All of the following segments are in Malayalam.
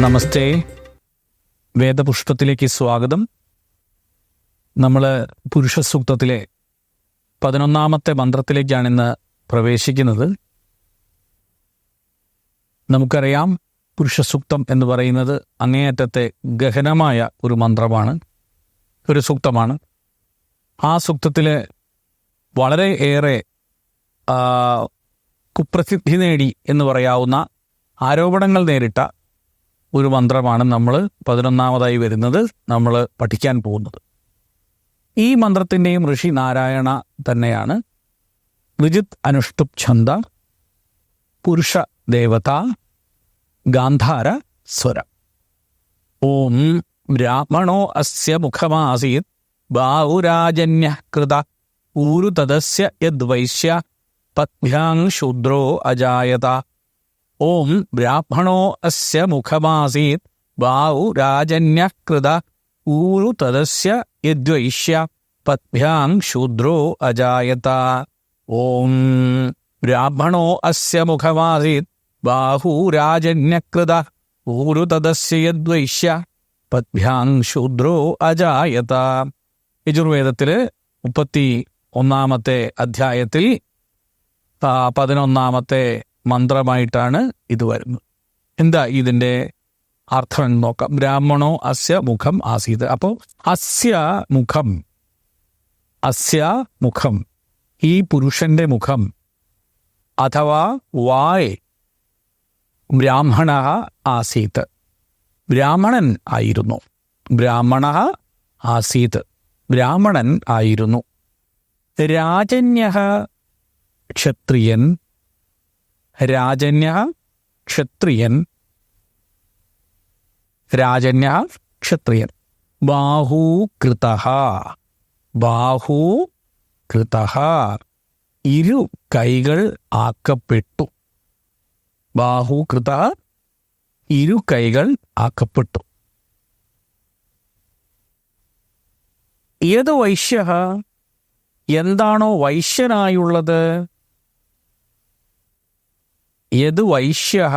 നമസ്തേ. വേദപുഷ്പത്തിലേക്ക് സ്വാഗതം. നമ്മൾ പുരുഷ സൂക്തത്തിലെ പതിനൊന്നാമത്തെ മന്ത്രത്തിലേക്കാണ് ഇന്ന് പ്രവേശിക്കുന്നത്. നമുക്കറിയാം പുരുഷ സൂക്തം എന്ന് പറയുന്നത് അങ്ങേയറ്റത്തെ ഗഹനമായ ഒരു മന്ത്രമാണ് ഒരു സൂക്തമാണ്. ആ സൂക്തത്തിൽ വളരെ ഏറെ കുപ്രസിദ്ധി നേടി എന്ന് പറയാവുന്ന ആരോപണങ്ങൾ നേരിട്ട ഒരു മന്ത്രമാണ് നമ്മൾ പതിനൊന്നാമതായി വരുന്നത് നമ്മൾ പഠിക്കാൻ പോകുന്നത്. ഈ മന്ത്രത്തിന്റെയും ഋഷി നാരായണ തന്നെയാണ്. വിജിത് അനുഷ്ടുപ് ഛന്ദ പുരുഷ ദേവത ഗാന്ധാര സ്വര. ഓം ബ്രാഹ്മണോ അസ്യ മുഖമാസീത് ബാഹുരാജന്യ കൃത ഊരുതദസ്യ യദ്വൈശ്യ പത്ഭ്യാങ് ശൂദ്രോ അജായത. ഓം ബ്രാഹ്മണോ അസ്യ മുഖമാസീത്. വാവു രാജന്യകൃത ഊരു തദസ്യ യദ്വൈഷ്യ. പത്ഭ്യാം ശൂദ്രോ അജായത. ഓം ബ്രാഹ്മണോ അസ്യ മുഖമാസീത്. ബാഹുരാജന്യകൃത ഊരു തദസ്യ യദ്വൈഷ്യ. പത്ഭ്യാം ശൂദ്രോ അജായത. യജുർവേദത്തിൽ മുപ്പത്തി ഒന്നാമത്തെ അധ്യായത്തിൽ പതിനൊന്നാമത്തെ മന്ത്രമായിട്ടാണ് ഇത് വരുന്നത്. എന്താ ഇതിന്റെ അർത്ഥം എന്ന് നോക്കാം. ബ്രാഹ്മണോ അസ്യ മുഖം ആസീത്. അപ്പോൾ അസ്യ മുഖം അസ്യ മുഖം ഈ പുരുഷന്റെ മുഖം അഥവാ വായ് ബ്രാഹ്മണ ആസീത്. ബ്രാഹ്മണൻ ആയിരുന്നു. ബ്രാഹ്മണ ആസീത്. ബ്രാഹ്മണൻ ആയിരുന്നു. രാജന്യ ക്ഷത്രിയൻ രാജന്യ ക്ഷത്രിയൻ. രാജന്യ ക്ഷത്രിയൻ. ബാഹൂകൃത ബാഹൂകൃത ഇരു കൈകൾ ആക്കപ്പെട്ടു. ബാഹൂകൃത ഇരു കൈകൾ ആക്കപ്പെട്ടു. ഏത് വൈശ്യ എന്താണോ വൈശ്യനായുള്ളത്? യത് വൈശ്യ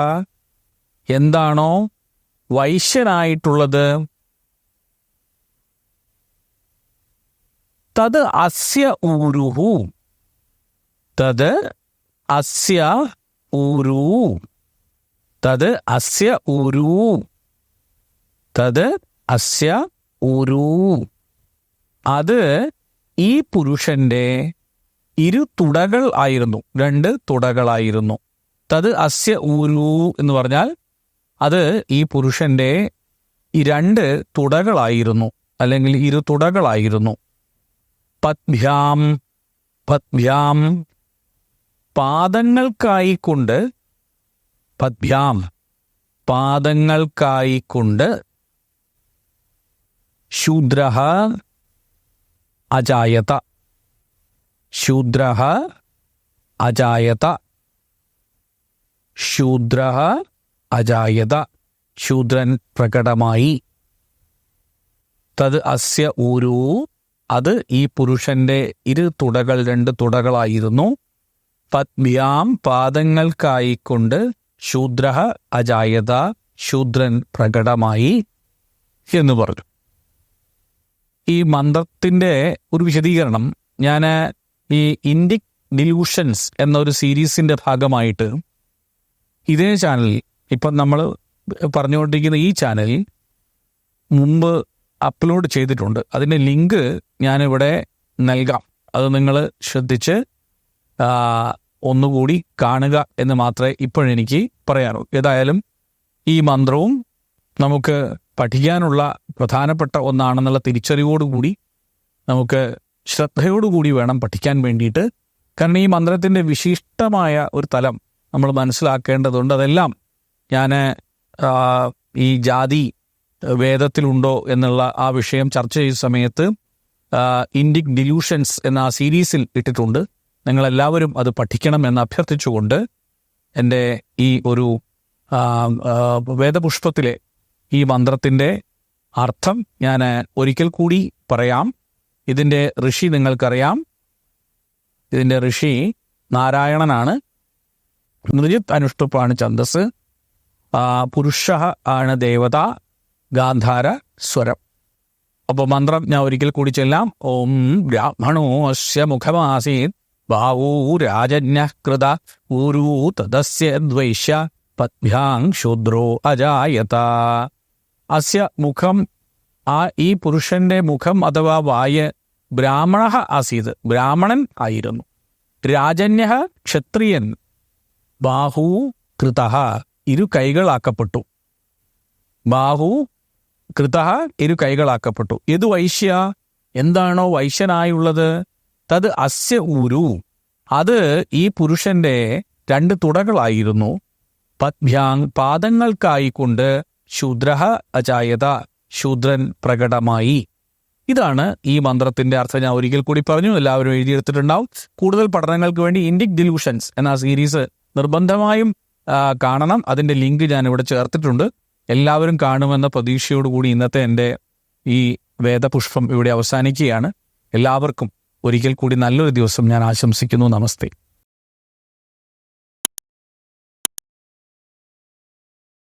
എന്താണോ വൈശ്യനായിട്ടുള്ളത്? തത് അസ്യ ഊരുഹു. തത് അസ്യ ഊരു. തത് അസ്യ ഊരു. തത് അസ്യ ഊരു. അത് ഈ പുരുഷന്റെ ഇരു തുടകൾ ആയിരുന്നു. രണ്ട് തുടകളായിരുന്നു. തത് അസ്യ ഊരു എന്ന് പറഞ്ഞാൽ അത് ഈ പുരുഷന്റെ ഈ രണ്ട് തുടകളായിരുന്നു അല്ലെങ്കിൽ ഇരു തുടകളായിരുന്നു. പത്ഭ്യാം പത്ഭ്യാം. പാദങ്ങൾക്കായി കൊണ്ട് പത്ഭ്യാം. പാദങ്ങൾക്കായി കൊണ്ട് ശൂദ്ര അജായത. ശൂദ്ര അജായത. ശൂദ്ര അജായത. ശൂദ്രൻ പ്രകടമായി. തത് അസ്യ ഊരു. അത് ഈ പുരുഷന്റെ ഇരു തുടകൾ രണ്ട് തുടകളായിരുന്നു. പത്മ്യാം പാദങ്ങൾക്കായിക്കൊണ്ട് ശൂദ്ര അജായത ശൂദ്രൻ പ്രകടമായി എന്ന് പറഞ്ഞു. ഈ മന്ത്രത്തിന്റെ ഒരു വിശദീകരണം ഞാൻ ഈ ഇൻഡിക് ഡിലൂഷൻസ് എന്നൊരു സീരീസിന്റെ ഭാഗമായിട്ട് ഇതേ ചാനൽ ഇപ്പം നമ്മൾ പറഞ്ഞുകൊണ്ടിരിക്കുന്ന ഈ ചാനൽ മുമ്പ് അപ്ലോഡ് ചെയ്തിട്ടുണ്ട്. അതിന്റെ ലിങ്ക് ഞാനിവിടെ നൽകാം. അത് നിങ്ങൾ ശ്രദ്ധിച്ച് ഒന്നുകൂടി കാണുക എന്ന് മാത്രമേ ഇപ്പോഴെനിക്ക് പറയാനുള്ളൂ ഏതായാലും ഈ മന്ത്രവും നമുക്ക് പഠിക്കാനുള്ള പ്രധാനപ്പെട്ട ഒന്നാണെന്നുള്ള തിരിച്ചറിവോടുകൂടി നമുക്ക് ശ്രദ്ധയോടുകൂടി വേണം പഠിക്കാൻ വേണ്ടിയിട്ട്. കാരണം ഈ മന്ത്രത്തിന്റെ വിശിഷ്ടമായ ഒരു തലം നമ്മൾ മനസ്സിലാക്കേണ്ടതുണ്ട്. അതെല്ലാം ഞാൻ ഈ ജാതി വേദത്തിലുണ്ടോ എന്നുള്ള ആ വിഷയം ചർച്ച ചെയ്ത സമയത്ത് ഇൻഡിക് ഡിലൂഷൻസ് എന്ന ആ സീരീസിൽ ഇട്ടിട്ടുണ്ട്. നിങ്ങളെല്ലാവരും അത് പഠിക്കണം എന്ന് അഭ്യർത്ഥിച്ചുകൊണ്ട് എന്റെ ഈ ഒരു വേദപുഷ്പത്തിലെ ഈ മന്ത്രത്തിന്റെ അർത്ഥം ഞാൻ ഒരിക്കൽ കൂടി പറയാം. ഇതിന്റെ ഋഷി നിങ്ങൾക്കറിയാം. ഇതിന്റെ ഋഷി നാരായണനാണ്. നൃജിത് അനുഷ്ടുപ്പാണ് ഛന്ദസ് പുരുഷ ആണ് ദേവത ഗാന്ധാര സ്വരം. അപ്പോൾ മന്ത്രം ഞാൻ ഒരിക്കൽ കൂടി ചെല്ലാം. ഓം ബ്രാഹ്മണോ അസ്യ മുഖമാസീത് ബാവൂ രാജന്യകൃത ഊരൂ തദസ്യ ദ്വൈഷ്യ പത്ഭ്യാം ശൂദ്രോ അജായത. അസ്യ മുഖം ആ ഈ പുരുഷന്റെ മുഖം അഥവാ വായ ബ്രാഹ്മണ ആസീത്. ബ്രാഹ്മണൻ ആയിരുന്നു. രാജന്യ ക്ഷത്രിയൻ. ബാഹു കൃത ഇരു കൈകളാക്കപ്പെട്ടു. ബാഹു കൃത ഇരു കൈകളാക്കപ്പെട്ടു. ഇത് വൈശ്യ? എന്താണോ വൈശ്യനായുള്ളത്? തത് അസ്യ ഊരു. അത് ഈ പുരുഷന്റെ രണ്ട് തുടകളായിരുന്നു. പദ്ഭ്യാങ് പാദങ്ങൾക്കായിക്കൊണ്ട് ശൂദ്ര അജായത ശൂദ്രൻ പ്രകടമായി. ഇതാണ് ഈ മന്ത്രത്തിന്റെ അർത്ഥം ഞാൻ ഒരിക്കൽ കൂടി പറഞ്ഞു. എല്ലാവരും എഴുതിയെടുത്തിട്ടുണ്ടാവും. കൂടുതൽ പഠനങ്ങൾക്ക് വേണ്ടി ഇൻഡിക് ഡിലൂഷൻസ് എന്ന സീരീസ് നിർബന്ധമായും കാണണം. അതിന്റെ ലിങ്ക് ഞാൻ ഇവിടെ ചേർത്തിട്ടുണ്ട്. എല്ലാവരും കാണുമെന്ന പ്രതീക്ഷയോടുകൂടി ഇന്നത്തെ എന്റെ ഈ വേദപുഷ്പം ഇവിടെ അവസാനിക്കുകയാണ്. എല്ലാവർക്കും ഒരിക്കൽ കൂടി നല്ലൊരു ദിവസം ഞാൻ ആശംസിക്കുന്നു. നമസ്തേ.